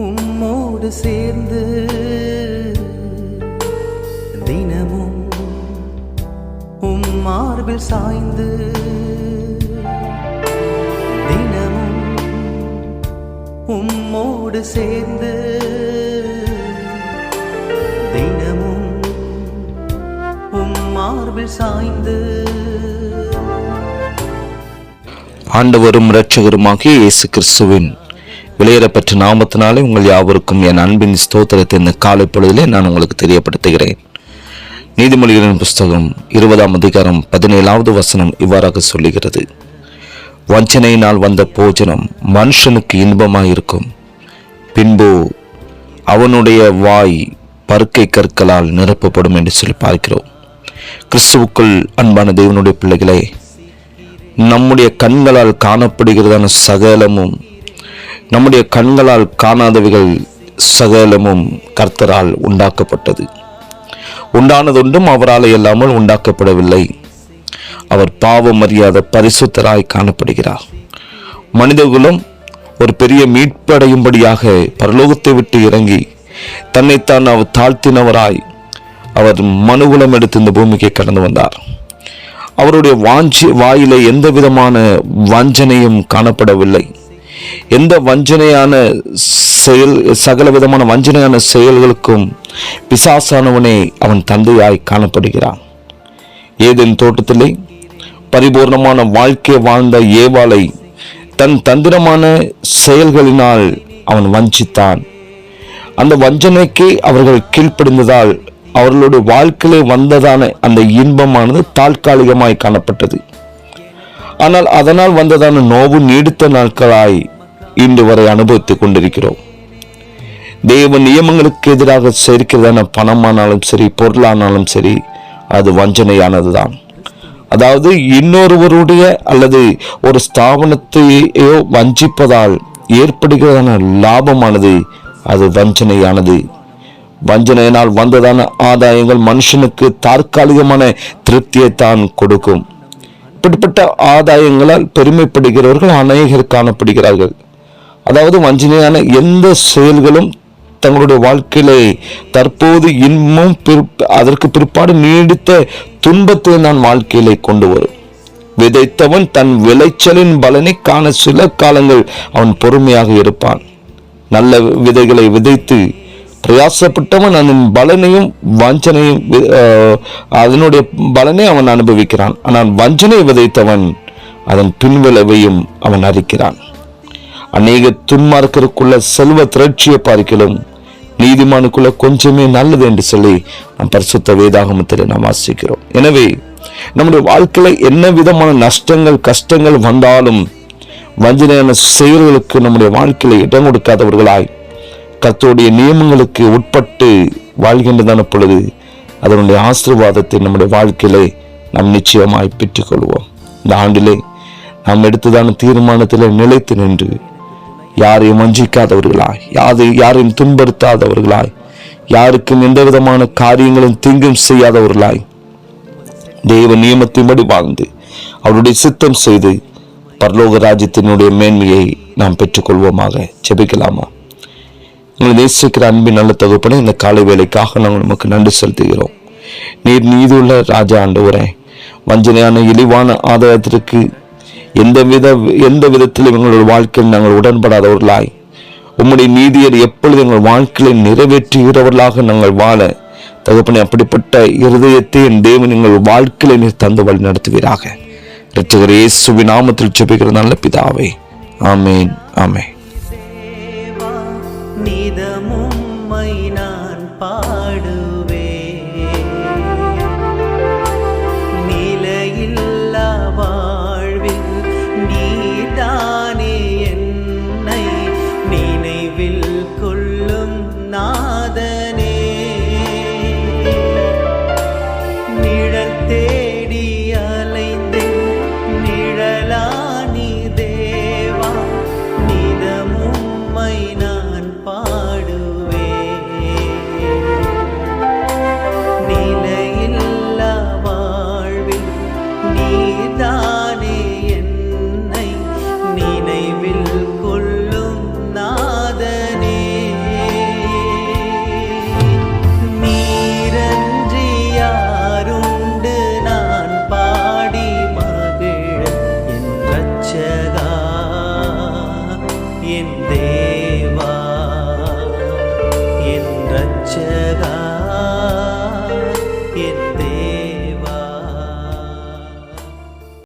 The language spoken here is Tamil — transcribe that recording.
உம்மோடு சேர்ந்து தினமும் உம் மார்பில் சாய்ந்து தினமும் உம்மோடு சேர்ந்து தினமும் உம் மார்பில் சாய்ந்து ஆண்டவரும் இரட்சகருமாகிய இயேசு கிறிஸ்துவின் வெளியேறப்பெற்ற நாமத்தினாலே உங்கள் யாவருக்கும் என் அன்பின் ஸ்தோத்திரத்தை இந்த காலை பொழுதிலே நான் உங்களுக்கு தெரியப்படுத்துகிறேன். நீதிமொழிகளின் புஸ்தகம் இருபதாம் அதிகாரம் பதினேழாவது வசனம் இவ்வாறாக சொல்லுகிறது. வஞ்சனையினால் வந்த போஜனம் மனுஷனுக்கு இன்பமாயிருக்கும். பின்பு அவனுடைய வாய் பருக்கை கற்களால் நிரப்பப்படும் என்று சொல்லி பார்க்கிறோம். கிறிஸ்துவுக்குள் அன்பான தேவனுடைய பிள்ளைகளே நம்முடைய கண்களால் காணப்படுகிறதான சகலமும் நம்முடைய கண்களால் காணாதவைகள் சகலமும் கர்த்தரால் உண்டாக்கப்பட்டது. உண்டானதொன்றும் அவரால் இல்லாமல் உண்டாக்கப்படவில்லை. அவர் பாவம் அறியாத பரிசுத்தராய் காணப்படுகிறார். மனிதகுலம் ஒரு பெரிய மீட்படையும்படியாக பரலோகத்தை விட்டு இறங்கி தன்னைத்தான் அவர் தாழ்த்தினவராய் அவர் மனுகுலம் எடுத்து இந்த பூமிக்கு கடந்து வந்தார். அவருடைய வாஞ்சி வாயிலே எந்த விதமான வஞ்சனையும் காணப்படவில்லை. எந்த வஞ்சனையான செயல் சகல விதமான வஞ்சனையான செயல்களுக்கும் பிசாசானவனே அவன் தந்தையாய் காணப்படுகிறான். ஏதேன் தோட்டத்திலே பரிபூர்ணமான வாழ்க்கை வாழ்ந்த ஏவாளை தன் தந்திரமான செயல்களினால் அவன் வஞ்சித்தான். அந்த வஞ்சனைக்கு அவர்கள் கீழ்ப்படிந்ததால் அவர்களுடைய வாழ்க்கையிலே வந்ததான அந்த இன்பமானது தாற்காலிகமாய் காணப்பட்டது. ஆனால் அதனால் வந்ததான நோவு நீடித்த நாட்களாய் இன்று வரை அனுபவித்துக் கொண்டிருக்கிறோம். தெய்வ நியமங்களுக்கு எதிராக சேர்க்கிறதான பணமானாலும் சரி பொருளானாலும் சரி அது வஞ்சனையானதுதான். அதாவது இன்னொருவருடைய அல்லது ஒரு ஸ்தாபனத்தையோ வஞ்சிப்பதால் ஏற்படுகிறதான லாபமானது அது வஞ்சனையானது. வஞ்சனையினால் வந்ததான ஆதாயங்கள் மனுஷனுக்கு தற்காலிகமான திருப்தியை தான் கொடுக்கும். இப்படிப்பட்ட ஆதாயங்களால் பெருமைப்படுகிறவர்கள் அநேகர் காணப்படுகிறார்கள். அதாவது வஞ்சனையான எந்த செயல்களும் தங்களுடைய வாழ்க்கையிலே தற்போது இன்பமும் அதற்கு பிற்பாடு நீடித்த துன்பத்தை நான் வாழ்க்கையிலே கொண்டு வரும். விதைத்தவன் தன் விளைச்சலின் பலனை காண சில காலங்கள் அவன் பொறுமையாக இருப்பான். நல்ல விதைகளை விதைத்து பிரயாசப்பட்டவன் அதன் பலனையும் வஞ்சனையும் வி- அதனுடைய பலனை அவன் அனுபவிக்கிறான். ஆனால் வஞ்சனை விதைத்தவன் அதன் பின்விளைவையும் அவன் அறிக்கிறான். அநேக துன்மார்க்கருக்குள்ள செல்வ திரட்சியை பார்க்கலும் நீதிமானுக்குள்ள கொஞ்சமே நல்லது என்று சொல்லி நாம் பரிசுத்த வேதாகமத்தில் நாம் வாசிக்கிறோம். எனவே நம்முடைய வாழ்க்கையில் என்ன விதமான நஷ்டங்கள் கஷ்டங்கள் வந்தாலும் வஞ்சனையான செயல்களுக்கு நம்முடைய வாழ்க்கையில் இடம் கொடுக்காதவர்களாய் கத்தோடைய நியமங்களுக்கு உட்பட்டு வாழ்கின்றதான பொழுது அதனுடைய ஆசீர்வாதத்தை நம்முடைய வாழ்க்கையிலே நாம் நிச்சயமாய் பெற்றுக்கொள்வோம். இந்த ஆண்டிலே நாம் எடுத்ததான தீர்மானத்திலே நிலைத்து நின்று யாரையும் வஞ்சிக்காதவர்களாய் யாரை யாரையும் துன்படுத்தாதவர்களாய் யாருக்கும் எந்த விதமான காரியங்களும் தீங்கும் செய்யாதவர்களாய் தெய்வ நியமத்தின்படி வாழ்ந்து அவருடைய சித்தம் செய்து பரலோக ராஜ்யத்தினுடைய மேன்மையை நாம் பெற்றுக்கொள்வோமாக. ஜெபிக்கலாமா? உங்களை நேசிக்கிற அன்பின் நல்ல தகுப்பனை இந்த காலை வேலைக்காக நாங்கள் நமக்கு நன்றி செலுத்துகிறோம். நீர் நீதுள்ள ராஜா ஆண்டவரே வஞ்சனையான இழிவான ஆதாயத்திற்கு எந்த வித எந்த விதத்திலும் எங்களோட வாழ்க்கையில் நாங்கள் உடன்படாதவர்களாய் உம்முடைய நீதியர் எப்பொழுது எங்கள் வாழ்க்கையை நிறைவேற்றுகிறவர்களாக நாங்கள் வாழ தகப்பனே அப்படிப்பட்ட இருதயத்தை என் தேவன் எங்கள் வாழ்க்கையில நீர் தந்து வழி நடத்துவீராக. இரட்சகர் இயேசுவின் நாமத்தில் ஜெபிக்கிற நல்ல பிதாவே. ஆமேன் ஆமேன்.